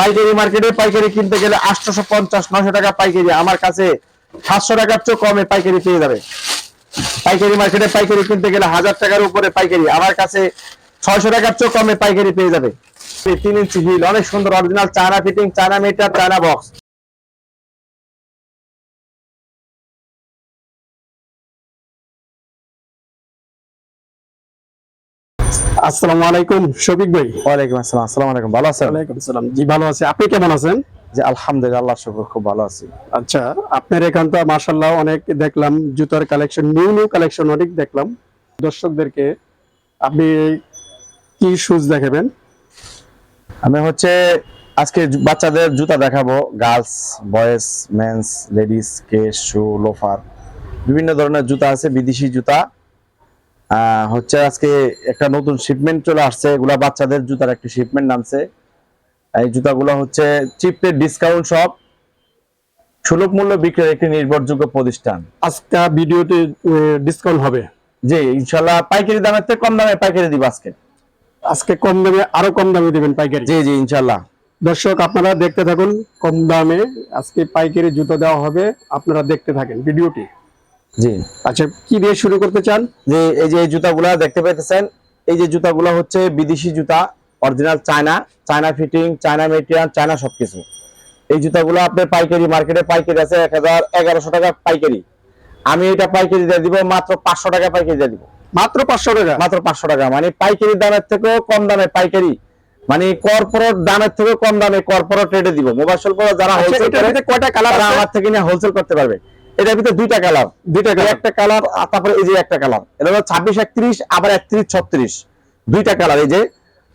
পাইকারি মার্কেটে পাইকারি কিনতে গেলে আটশোশো পঞ্চাশ নশো টাকা পাইকারি। আমার কাছে সাতশো টাকার চেয়ে কমে পাইকারি পেয়ে যাবে। পাইকারি মার্কেটে পাইকারি কিনতে গেলে হাজার টাকার উপরে পাইকারি। আমার কাছে ছয়শো টাকার চেয়ে কমে পাইকারি পেয়ে যাবে। তিন ইঞ্চি হিল অনেক সুন্দর original China fitting China metre China box আসসালামু আলাইকুম শফিক ভাই। ওয়ালাইকুম আসসালাম আসসালামু আলাইকুম ভালো আছেন? ওয়ালাইকুম সালাম জি ভালো আছি। আপনি কেমন আছেন? জি আলহামদুলিল্লাহ আল্লাহ শুকর খুব ভালো আছি। আচ্ছা আপনার এখান তো মাশাল্লাহ অনেক দেখলাম জুতার কালেকশন নিউ নিউ কালেকশন অনেক দেখলাম। দর্শকদেরকে আপনি কি শুজ দেখাবেন? আমি হচ্ছে আজকে বাচ্চাদের জুতা দেখাবো girls boys men's ladies case shoe loafer বিভিন্ন ধরনের জুতা আছে বিদেশি জুতা। হচ্ছে আজকে একটা নতুন শিপমেন্ট চলে আসছে। এগুলা বাচ্চাদের জুতার একটি শিপমেন্ট নামছে। এই জুতাগুলো হচ্ছে চিপের ডিসকাউন্ট সব। সুলভ মূল্য বিক্রির একটি নির্ভরযোগ্য প্রতিষ্ঠান। আজকে ভিডিওতে ডিসকাউন্ট হবে। জি ইনশাল্লাহ পাইকারি দামের থেকে কম দামে পাইকারি দিব আজকে। আজকে কম দামে আরও কম দামে দিবেন পাইকারি। জি জি ইনশাল্লাহ দর্শক আপনারা দেখতে থাকুন কম দামে আজকে পাইকারি জুতো দেওয়া হবে। আপনারা দেখতে থাকেন ভিডিওটি। জি। আচ্ছা কি দিয়ে শুরু করতে চান? যে এই যে জুতাগুলা দেখতে পাইতেছেন এই যে জুতাগুলো হচ্ছে বিদেশি জুতা original China China fitting China material China সবকিছু। এই জুতাগুলো আপনার পাইকারি মার্কেটে পাইকারি আছে এক হাজার এগারোশো টাকা পাইকারি। আমি এটা পাইকারি দিয়ে দিব মাত্র পাঁচশো টাকা পাইকারি দিয়ে দিব। মাত্র পাঁচশো টাকা? মাত্র পাঁচশো টাকা মানে পাইকারি দামের থেকেও কম দামে পাইকারি মানে কর্পোরেট দামের থেকে কম দামে কর্পোরেট রেটে দিব। মোবাইল যারা আচ্ছা, হোলসেল করে কয়টা কালার আমার থেকে নিয়ে হোলসেল করতে পারবে। এটার ভিতরে দুইটা কালার। দুইটা কালার। একটা কালার তারপরে এই যে একটা কালার। এটা হলো ছাব্বিশ একত্রিশ আবার একত্রিশ ছত্রিশ। দুইটা কালার এই যে।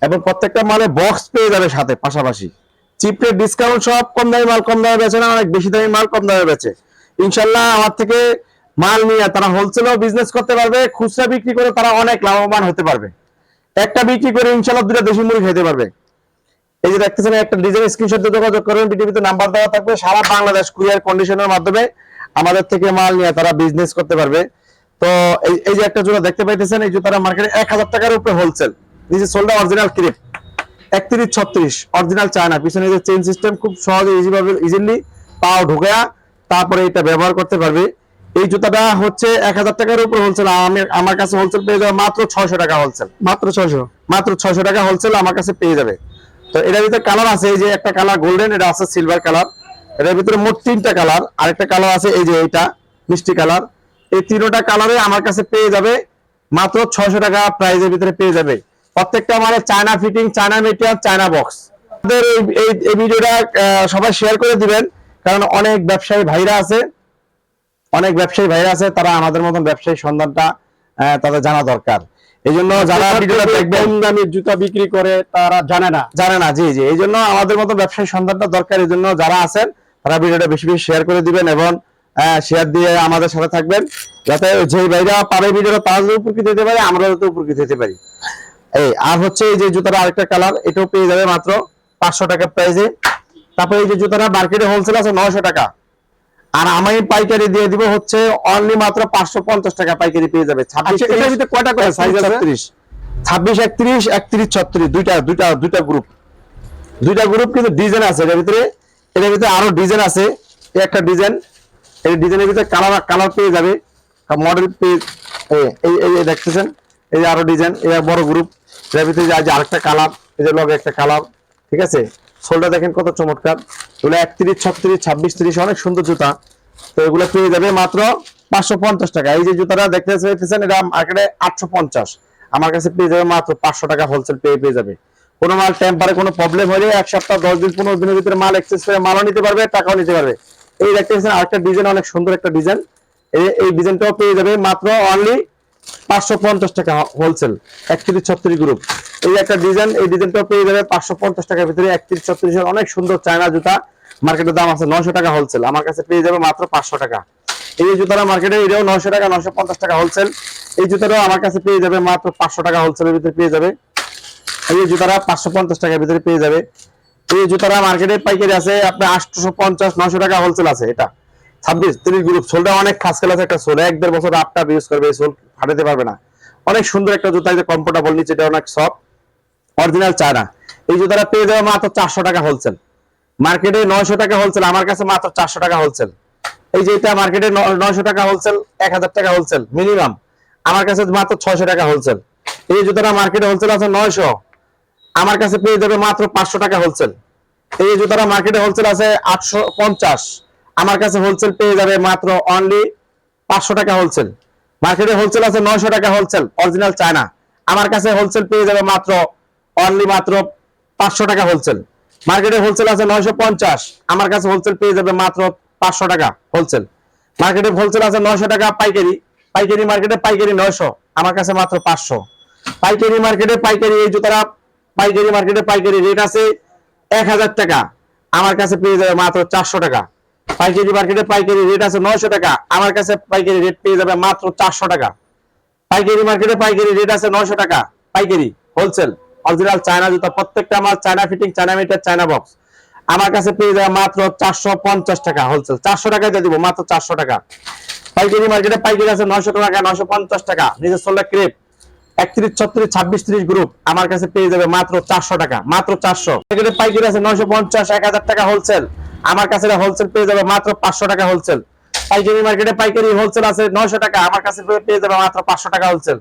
এবং প্রত্যেকটা মালে বক্স পেয়ে যাবে সাথে পাশাপাশি। চিপে ডিসকাউন্ট সব কম দামি মাল কম দামে বেচে না অনেক বেশি দামি মাল কম দামে বেচে। ইনশাল্লাহ আমার থেকে মাল নিয়ে তারা হোলসেলও বিজনেস করতে পারবে খুচরা বিক্রি করে তারা অনেক লাভবান হতে পারবে। একটা বিক্রি করে ইনশাল্লাহ দুটা দেশি মুড়ি খেতে পারবে। এই যে দেখতেছেন একটা ডিজাইন স্ক্রিনশট দিয়ে যোগাযোগ করবেন বিটিভিতে নাম্বার দেওয়া থাকবে সারা বাংলাদেশ কুরিয়ার কন্ডিশনের মাধ্যমে। আমাদের থেকে মাল নিয়ে তারা বিজনেস করতে পারবে। তো এই যে একটা জোড়া দেখতে পাইতেছেন এই জুতারা মার্কেটে এক হাজার টাকার উপরে হোলসেল নিচে সোলটা অরিজিনাল ক্রিপ একত্রিশ ছত্রিশ অরিজিনাল চায়না পিছনে যে চেন সিস্টেম খুব সহজে ইজি ভাবে ইজিলি পাও ঢুকা তারপরে এটা ব্যবহার করতে পারবে। এই জুতাটা হচ্ছে এক হাজার টাকার উপরে হোলসেল আমি আমার কাছে হোলসেল পেয়ে যাবে মাত্র ছয়শো টাকা হোলসেল মাত্র ছয়শো? মাত্র ছয়শো টাকা হোলসেল আমার কাছে পেয়ে যাবে। তো এটার ভিতরে কালার আছে এই যে একটা কালার গোল্ডেন এটা আছে সিলভার কালার এটার ভিতরে মোট তিনটা কালার। আরেকটা কালার আছে, এই যে এইটা, মিষ্টি কালার। এই তিনটা কালারে আমার কাছে পেয়ে যাবে মাত্র ছয়শো টাকা প্রাইজের ভিতরে পেয়ে যাবে। প্রত্যেকটা মানে China fitting China material China box আমাদের এই ভিডিওটা সবাই শেয়ার করে দিবেন, কারণ অনেক ব্যবসায়ী ভাইরা আছে, অনেক ব্যবসায়ী ভাইরা আছে, তারা আমাদের মতন ব্যবসায়ী সন্ধানটা তাদের জানা দরকার। এই জন্য যারা ভিডিওটা দেখবেন দামে জুতা বিক্রি করে তারা জানে না। জানে না জি জি। এই জন্য আমাদের মতো ব্যবসায়ী সন্ধানটা দরকার এই জন্য যারা আছেন তারা ভিডিওটা বেশি বেশি শেয়ার করে দিবেন এবং শেয়ার দিয়ে আমাদের সাথে থাকবেন। যাতে যে ভাইরা পাবে ভিডিওটা তারা যদি উপকৃত হতে পারে আমরা যাতে উপকৃত হতে পারি। এই আর হচ্ছে এই যে জুতাটা আরেকটা কালার এটাও পেয়ে যাবে মাত্র পাঁচশো টাকা প্রাইসে তারপরে এই যে জুতাটা মার্কেটে হোলসেল আছে নয়শো টাকা। আর আমি পাইকারি দিয়ে দিব হচ্ছে অনলি মাত্র পাঁচশো পঞ্চাশ টাকা পাইকারি পেয়ে যাবে। ছাব্বিশ আচ্ছা এটার ভিতরে কয়টা করে সাইজ ছত্রিশ ছাব্বিশ একত্রিশ একত্রিশ ছত্রিশ দুইটা দুইটা দুইটা গ্রুপ দুইটা গ্রুপ কিন্তু ডিজাইন আছে এটার ভিতরে এটার ভিতরে আরও ডিজাইন আছে এই একটা ডিজাইন এই ডিজাইনের ভিতরে কালার কালার পেয়ে যাবে। মডেল পেয়ে এই- এই দেখতেছেন এই যে আরও ডিজাইন এই বড় গ্রুপ এটার ভিতরে যে আরেকটা কালার এই যে লগে একটা কালার ঠিক আছে? সোলটা দেখেন কত চমৎকার। এগুলো একত্রিশ, ছত্রিশ, ছাব্বিশ, তিরিশ, অনেক সুন্দর জুতা। তো এগুলো পেয়ে যাবে মাত্র পাঁচশো পঞ্চাশ টাকা। এই যে জুতাটা দেখতে চাইতেছেন এটা মার্কেটে আটশো পঞ্চাশ। আমার কাছে পেয়ে যাবে মাত্র পাঁচশো টাকা হোলসেল পেয়ে পেয়ে যাবে। কোনো মাল টেম্পারে কোনো প্রবলেম হলে এক সপ্তাহ, দশ দিন, পনেরো দিনের ভিতরে মাল এক্সচেঞ্জ করে মালও নিতে পারবে, টাকাও নিতে পারবে। এই দেখতেছেন আরেকটা ডিজাইন অনেক সুন্দর একটা ডিজাইন এই ডিজাইনটাও পেয়ে যাবে মাত্র অনলি পাঁচশো পঞ্চাশ টাকা হোলসেল এই নয়শো আমার কাছে পেয়ে যাবে মাত্র পাঁচশো টাকা। নয়শো নয়শো হোলসেল ভিতরে পেয়ে যাবে। এই পাঁচশো পঞ্চাশ টাকার ভিতরে পেয়ে যাবে। এই মার্কেটে পাইকারি আছে, আপনার পঞ্চাশ নশো টাকা হোলসেল আছে এটা। ছাব্বিশ, তিরিশ গ্রুপ সোলটা অনেক খাস খেলা একটা সোল। এক দেড় বছর আপটা ইউজ করবে, এই সোল ফাটাতে পারবে না। অনেক সুন্দর একটা জুতা যে কমফোর্টেবল নিচে এটা অনেক সফট অরিজিনাল চায়না। এই জুতাটা পেয়ে যাবে মাত্র চারশো টাকা হোলসেল মার্কেটে নয়শো টাকা হোলসেল আমার কাছে মাত্র চারশো টাকা হোলসেল এই যে এটা মার্কেটে নয়শো টাকা হোলসেল এক হাজার টাকা হোলসেল মিনিমাম আমার কাছে মাত্র ছয়শো টাকা হোলসেল এই জুতাটা মার্কেটে হোলসেল আছে নয়শো। আমার কাছে পেয়ে যাবে মাত্র পাঁচশো টাকা হোলসেল এই জুতাটা মার্কেটে হোলসেল আছে আটশো পঞ্চাশ। আমার কাছে হোলসেল পেয়ে যাবে মাত্র অনলি পাঁচশো টাকা হোলসেল মার্কেটে হোলসেল আছে নয়শো টাকা হোলসেল অরিজিনাল চায়না আমার কাছে হোলসেল পেয়ে যাবে মাত্র অনলি মাত্র পাঁচশো টাকা হোলসেল মার্কেটে হোলসেল আছে নয়শো পঞ্চাশ, আমার কাছে হোলসেল পেয়ে যাবে মাত্র পাঁচশো টাকা হোলসেল মার্কেটে হোলসেল আছে নয়শো টাকা পাইকারি পাইকারি মার্কেটে পাইকারি নয়শো, আমার কাছে মাত্র পাঁচশো। পাইকারি মার্কেটে পাইকারি, এই জুতারা পাইকারি মার্কেটে পাইকারি রেট আছে এক হাজার টাকা, আমার কাছে পেয়ে যাবে মাত্র চারশো টাকা। পাইকারি মার্কেটে পাইকারি রেট আছে নয়শো টাকা। আমার কাছে পাইকারি রেট পেয়ে যাবে মাত্র চারশো টাকা। পাইকারি মার্কেটে পাইকারি রেট আছে নয়শো টাকা। পাইকারি হোলসেল অরিজিনাল চায়না জুতা, প্রত্যেকটা আমার China fitting China metre China box আমার কাছে পেয়ে যাবে মাত্র চারশো পঞ্চাশ টাকা হোলসেল চারশো টাকায় দিয়ে দিব, মাত্র চারশো টাকা। পাইকারি মার্কেটে পাইকারি আছে নয়শো টাকা, নয়শো পঞ্চাশ টাকা। নিজের সোল্ডার ক্রেপ একত্রিশ, ছত্রিশ, ছাব্বিশ, ত্রিশ গ্রুপ আমার কাছে পেয়ে যাবে মাত্র চারশো টাকা, মাত্র চারশো। পাইকারি আছে নয়শো পঞ্চাশ, এক হাজার টাকা হোলসেল আমার কাছে হোলসেল পেয়ে যাবে মাত্র পাঁচশো টাকা হোলসেল পাইকারি মার্কেটে পাইকারি হোলসেল আছে নয়শো টাকা, আমার কাছে পেয়ে যাবে মাত্র পাঁচশো টাকা হোলসেল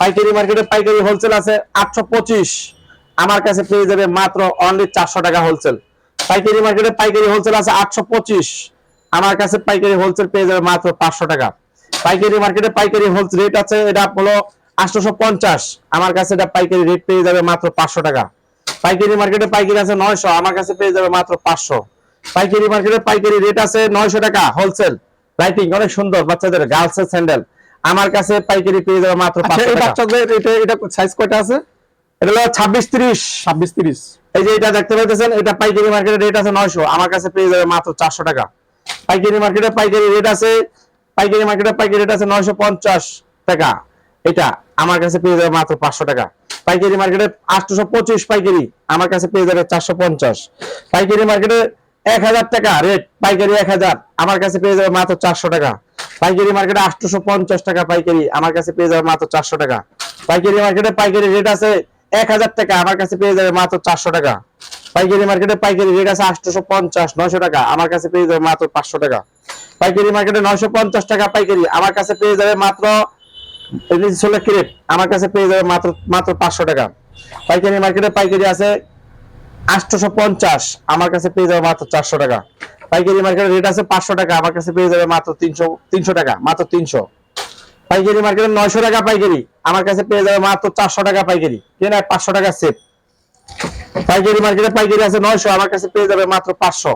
পাইকারি মার্কেটে পাইকারি হোলসেল আছে আটশো পঁচিশ, আমার কাছে পেয়ে যাবে মাত্র অনলি চারশো টাকা হোলসেল পাইকারি মার্কেটে পাইকারি হোলসেল আছে আটশো পঁচিশ, আমার কাছে পাইকারি হোলসেল পেয়ে যাবে মাত্র পাঁচশো টাকা। পাইকারি মার্কেটে পাইকারি হোলসেল রেট আছে, এটা হলো আটশোশো পঞ্চাশ, আমার কাছে এটা পাইকারি রেট পেয়ে যাবে মাত্র পাঁচশো টাকা। পাইকারি মার্কেটে পাইকারি আছে নয়শো, আমার কাছে পেয়ে যাবে মাত্র পাঁচশো। পাইকারি মার্কেটে পাইকারি রেট আছে নয়শো টাকা হোলসেল লাইটিং অনেক সুন্দর বাচ্চাদের গার্লস এর স্যান্ডেল আমার কাছে পাইকারি পেয়ে যাবে মাত্র আচ্ছা এই বাচ্চাদের এটা এটা সাইজ কয়টা আছে? এটা হলো ছাব্বিশ ত্রিশ। ছাব্বিশ তিরিশ। এই যে এটা দেখতে পাচ্ছেন এটা পাইকারি মার্কেটে রেট আছে নয়শো। আমার কাছে পেয়ে যাবে মাত্র চারশো টাকা। পাইকারি মার্কেটে পাইকারি রেট আছে পাইকারি মার্কেটে পাইকারি রেট আছে নয়শো পঞ্চাশ টাকা। এটা আমার কাছে পেয়ে যাবে মাত্র পাঁচশো টাকা। পাইকারি মার্কেটে আটশোশো পঁচিশ পাইকারি আমার কাছে পেয়ে যাবে চারশো পঞ্চাশ। পাইকারি মার্কেটে এক হাজার টাকা, রেট, পাইকারি এক হাজার, আমার কাছে পেয়ে যাবে মাত্র চারশো টাকা। পাইকারি মার্কেটে আটশোশো পঞ্চাশ টাকা পাইকারি, আমার কাছে পেয়ে যাবে মাত্র চারশো টাকা। পাইকারি মার্কেটে পাইকারি রেট আছে এক হাজার টাকা, আমার কাছে পেয়ে যাবে মাত্র চারশো টাকা। পাইকারি মার্কেটে পাইকারি রেট আছে আটশোশো পঞ্চাশ নয়শো টাকা, আমার কাছে পেয়ে যাবে মাত্র পাঁচশো টাকা। পাইকারি মার্কেটে নয়শো পঞ্চাশ টাকা পাইকারি, আমার কাছে পেয়ে যাবে মাত্র ষোলো ক্রেপ আমার কাছে পেয়ে যাবে মাত্র মাত্র পাঁচশো টাকা। পাইকারি মার্কেটে পাইকারি আছে আটশোশো পঞ্চাশ আমার কাছে পেয়ে যাবে মাত্র চারশো টাকা। পাইকারি মার্কেটে রেট আছে পাঁচশো টাকা, আমার কাছে পেয়ে যাবে মাত্র তিনশো তিনশো টাকা, মাত্র তিনশো। পাইকারি মার্কেটে নয়শো টাকা পাইকারি, আমার কাছে পেয়ে যাবে মাত্র চারশো টাকা পাইকারি। কেনা? পাঁচশো টাকা সেট পাইকারি মার্কেটে পাইকারি আছে নয়শো, আমার কাছে পেয়ে যাবে মাত্র পাঁচশো।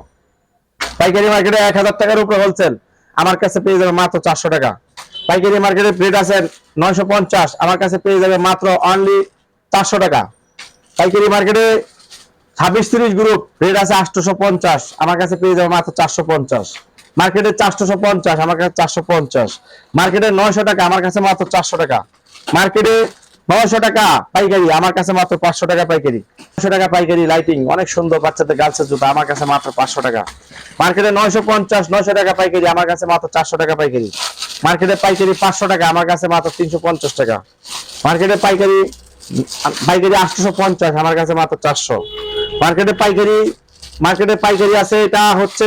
পাইকারি মার্কেটে এক হাজার টাকার উপরে হোলসেল আমার কাছে পেয়ে যাবে মাত্র চারশো টাকা। পাইকারি মার্কেটে রেট আছে নয়শো পঞ্চাশ, আমার কাছে পেয়ে যাবে মাত্র অনলি চারশো টাকা। পাইকারি মার্কেটে ছাব্বিশ তিরিশ গ্রুপ রেট আছে আটশোশো পঞ্চাশ, আমার কাছে পেয়ে যাবে মাত্র চারশো পঞ্চাশ। মার্কেটে চারশোশো পঞ্চাশ, আমার কাছে চারশো পঞ্চাশ। মার্কেটে নয়শো টাকা, আমার কাছে মাত্র চারশো টাকা। মার্কেটে নয়শো টাকা পাইকারি, আমার কাছে মাত্র পাঁচশো টাকা পাইকারি। পাঁচশো টাকা পাইকারি লাইটিং অনেক সুন্দর বাচ্চাদের গার্লসের জুতা, আমার কাছে মাত্র পাঁচশো টাকা। মার্কেটে নয়শো পঞ্চাশ, নয়শো টাকা পাইকারি, আমার কাছে মাত্র চারশো টাকা পাইকারি। মার্কেটে পাইকারি পাঁচশো টাকা, আমার কাছে মাত্র তিনশো পঞ্চাশ টাকা। মার্কেটে পাইকারি পাইকারি আটশোশো পঞ্চাশ, আমার কাছে মাত্র চারশো। মার্কেটে পাইকারি মার্কেটে পাইকারি আছে, এটা হচ্ছে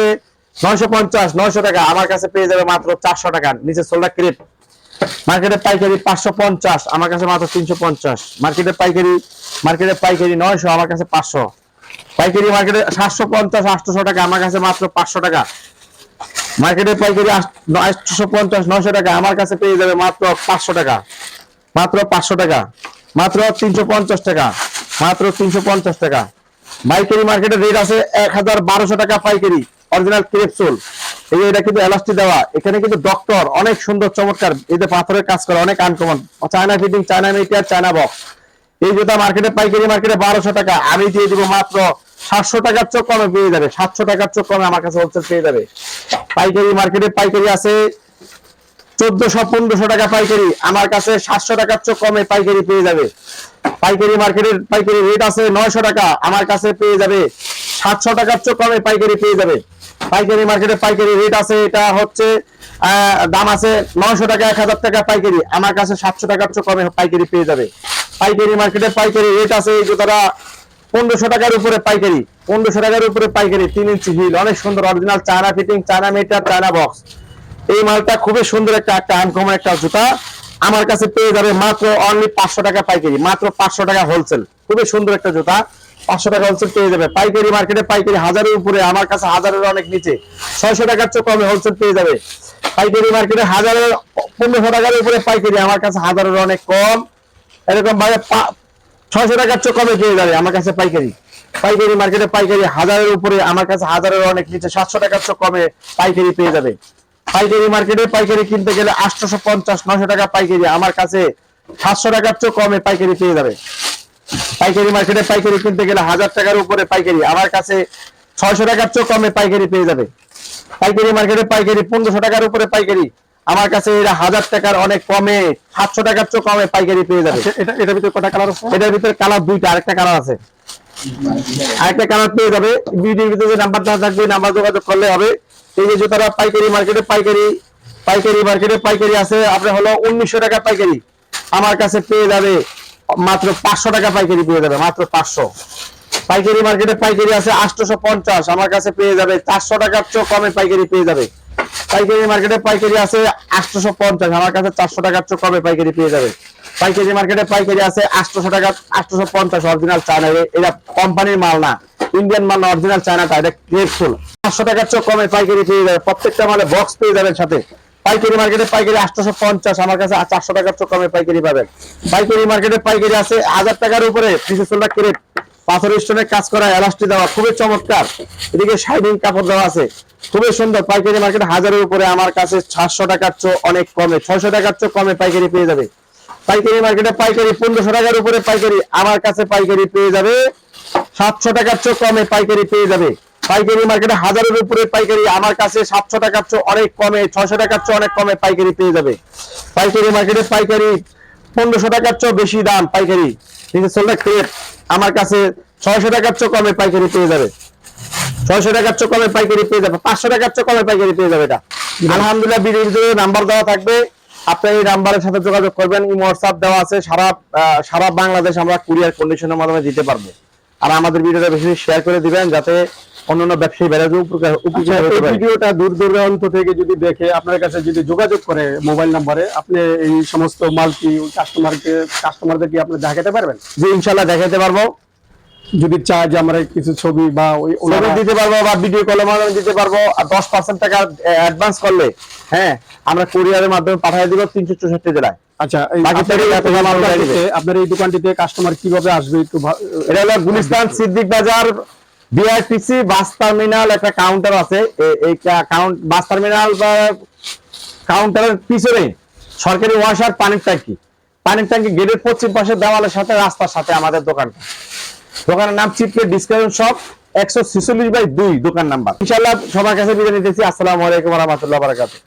নয়শো পঞ্চাশ, নয়শো টাকা। আমার কাছে পেয়ে যাবে মাত্র চারশো টাকা। নিচে সোল্ডার ক্রেপ মার্কেটে পাইকারি পাঁচশো পঞ্চাশ, আমার কাছে মাত্র তিনশো পঞ্চাশ। মার্কেটে পাইকারি মার্কেটে পাইকারি নয়শো, আমার কাছে পাঁচশো। পাইকারি মার্কেটে সাতশো পঞ্চাশ আটশোশো টাকা, আমার কাছে মাত্র পাঁচশো টাকা। মার্কেটে পাইকারি আটশো পঞ্চাশ, নয়শো টাকা, আমার কাছে পেয়ে যাবে মাত্র পাঁচশো টাকা। মাত্র পাঁচশো টাকা। মাত্র তিনশো পঞ্চাশ টাকা। মাত্র তিনশো পঞ্চাশ টাকা। পাইকারি মার্কেটের রেট আছে এক হাজার বারোশো টাকা পাইকারি অরিজিনাল ক্রেপসুল এই এটা কিন্তু এলাস্টিক দেওয়া। এখানে কিন্তু ডক্টর অনেক সুন্দর চমৎকার, এই যে পাথরের কাজ করে, অনেক uncommon China fitting China metre China box এই জুতা মার্কেটে পাইকারি মার্কেটে বারোশো টাকা। আমি দিয়ে দিব মাত্র সাতশো টাকার চোখ কমে পেয়ে যাবে। সাতশো টাকার চোখ কমে আমার কাছে হোলসেল পেয়ে যাবে। পাইকারি মার্কেটে পাইকারি আছে চোদ্দশো পনেরোশো টাকা পাইকারি। আমার কাছে সাতশো টাকার চোখ কমে পাইকারি পেয়ে যাবে। পাইকারি মার্কেটের পাইকারি রেট আছে নয়শো টাকা। আমার কাছে পেয়ে যাবে সাতশো টাকার চোখ কমে পাইকারি পেয়ে যাবে। পাইকারি মার্কেটে পাইকারি রেট আছে, এটা হচ্ছে দাম আছে নয়শো টাকা, এক হাজার টাকা পাইকারি। আমার কাছে সাতশো টাকার চোখ কমে পাইকারি পেয়ে যাবে। পাইকারি মার্কেটে পাইকারি রেট আছে এই জুতাটা পনেরোশো টাকার উপরে পাইকারি, পনেরোশো টাকার উপরে পাইকারি, তিন ইঞ্চি হিল অনেক সুন্দর original China fitting China metre China box এই মালটা খুবই সুন্দর একটা একটা আনকমন একটা জুতা। আমার কাছে পেয়ে যাবে মাত্র অনলি পাঁচশো টাকা পাইকারি, মাত্র পাঁচশো টাকা হোলসেল খুবই সুন্দর একটা জুতা, পাঁচশো টাকা হোলসেল পেয়ে যাবে। পাইকারি মার্কেটে পাইকারি হাজারের উপরে, আমার কাছে হাজারের অনেক নিচে। ছয়শো টাকার চেয়ে কমে হোলসেল পেয়ে যাবে। পাইকারি মার্কেটে হাজারের, পনেরোশো টাকার উপরে পাইকারি, আমার কাছে হাজারের অনেক কম। এরকম ভাবে ছয়শো টাকার চেয়ে কমে পেয়ে যাবে আমার কাছে পাইকারি। পাইকারি মার্কেটে পাইকারি হাজারের উপরে, আমার কাছে হাজারের অনেক নিচে। সাতশো টাকার চেয়ে কমে পাইকারি পেয়ে যাবে। পাইকারি মার্কেটে পাইকারি কিনতে গেলে আটশোশো পঞ্চাশ নশো টাকা পাইকারি। আমার কাছে সাতশো টাকার চেয়ে কমে পাইকারি পেয়ে যাবে। পাইকারি মার্কেটে পাইকারি কিনতে গেলে হাজার টাকার উপরে পাইকারি। আমার কাছে ছয়শো টাকার চেয়ে কমে পাইকারি পেয়ে যাবে। পাইকারি মার্কেটে পাইকারি পনেরোশো টাকার উপরে পাইকারি। আমার কাছে এরা হাজার টাকার অনেক কমে সাতশো টাকার চেয়ে কমে পাইকারি পেয়ে যাবে। আচ্ছা, এটা এটার ভিতরে কটা কালার আছে? এটার ভিতরে কালার দুইটা আরেকটা কালার আছে। আরেকটা কালার পেয়ে যাবে। ভিডিওর ভিতরে যে নাম্বার দেওয়া থাকবে নাম্বার যোগাযোগ করলে হবে। এই যে জুতারা পাইকারি মার্কেটে পাইকারি পাইকারি মার্কেটে পাইকারি আছে আপনার হলো উনিশশো টাকা পাইকারি। আমার কাছে পেয়ে যাবে মাত্র পাঁচশো টাকা পাইকারি পেয়ে যাবে, মাত্র পাঁচশো। পাইকারি মার্কেটে পাইকারি আছে আটশোশো পঞ্চাশ, আমার কাছে পেয়ে যাবে চারশো টাকার চেয়ে কমে পাইকারি পেয়ে যাবে। পাইকারি মার্কেটে পাইকারি আছে আটশোশো পঞ্চাশ, আমার কাছে চারশো টাকার চেয়ে কবে পাইকারি পেয়ে যাবে পাইকারি মার্কেটে পাইকারি আছে আটশোশো টাকা আটশোশো পঞ্চাশ অরিজিনাল চায়না এটা কোম্পানির মাল না ইন্ডিয়ান মাল না অরিজিনাল চায়নাটা এটা গ্রেটফুল পাঁচশো টাকার চেয়ে কমে পাইকারি পেয়ে যাবে প্রত্যেকটা মালে বক্স পেয়ে যাবেন সাথে। পাইকারি মার্কেটে পাইকারি আটশোশো পঞ্চাশ, আমার কাছে চারশো টাকার চেয়ে কমে পাইকারি পাবেন। পাইকারি মার্কেটে পাইকারি আছে, হাজার টাকার উপরে সোলটা ক্রেট পাথর স্টোনের কাজ করা এলাস্টি দেওয়া খুবই চমৎকার। এদিকে শাইনিং কাপড় দেওয়া আছে। খুবই সুন্দর পাইকারি মার্কেট হাজারের উপরে আমার কাছে সাতশো টাকার চেয়ে অনেক কমে, ছয়শো টাকার চেয়ে কমে পাইকারি পেয়ে যাবে। পাইকারি মার্কেটে পাইকারি পনেরোশো টাকার উপরে পাইকারি আমার কাছে পাইকারি পেয়ে যাবে। সাতশো টাকার চেয়ে কমে পাইকারি পেয়ে যাবে। পাইকারি মার্কেটে হাজারের উপরে পাইকারি আমার কাছে সাতশো টাকার চেয়ে অনেক কমে, ছয়শো টাকার চেয়ে অনেক কমে পাইকারি পেয়ে যাবে। পাইকারি মার্কেটে পাইকারি পনেরোশো টাকার চেয়ে বেশি দাম পাইকারি। ঠিক আছে ক্রেপ আমার কাছে ছয়শো টাকার চেয়ে কমে পাইকারি পেয়ে যাবে। ছয়শো টাকার চেয়ে কমে পাইকারি পেয়ে যাবে। পাঁচশো টাকার চেয়ে কমে পাইকারি পেয়ে যাবে এটা। আলহামদুলিল্লাহ বিডির জন্য নাম্বার দেওয়া থাকবে। আপনার এই নাম্বারের সাথে যোগাযোগ করবেন। এই হোয়াটসঅ্যাপ দেওয়া আছে। সারা সারা বাংলাদেশ আমরা কুরিয়ার কন্ডিশনের মাধ্যমে দিতে পারব। আর আমাদের ভিডিওটা বেশি শেয়ার করে দিবেন, যাতে অন্যান্য ব্যবসায়ী বেড়াতে উপকার আচ্ছা, উপকার এই ভিডিওটা দূর দূরান্ত থেকে যদি দেখে আপনার কাছে যদি যোগাযোগ করে মোবাইল নাম্বারে আপনি এই সমস্ত মাল কি কাস্টমারকে কাস্টমারদেরকে আপনি দেখাতে পারবেন? যে ইনশাল্লাহ দেখাতে পারব। যদি চায় যে আমরা কিছু ছবি বা ওই দিতে পারব বা ভিডিও কলের মাধ্যমে দিতে পারব আর দশ পার্সেন্ট টাকা অ্যাডভান্স করলে হ্যাঁ আমরা কুরিয়ারের মাধ্যমে পাঠিয়ে দিব তিনশো চৌষট্টি জেলায়। আচ্ছা আপনার এই দোকানটিতে কাস্টমার কীভাবে আসবে একটু এটা হলো Gulistan Siddique Bazar BRTC bus terminal, একটা কাউন্টার আছে। এই বাস টার্মিনাল বা কাউন্টারের পিছনে সরকারি ওয়াশার পানির ট্যাঙ্কি। পানির ট্যাঙ্কি গেটের পশ্চিম পাশে দেওয়ালের সাথে, রাস্তার সাথে আমাদের দোকানটা। দোকানের নাম চিপকে ডিসকাউন্ট শপ একশো ছিচল্লিশ বাই দুই, দোকান নাম্বার। ইনশাল্লাহ সবার কাছে বিদায় নিতেছি। আসসালামু রহমতুল্লাহ বারাকাতুহ।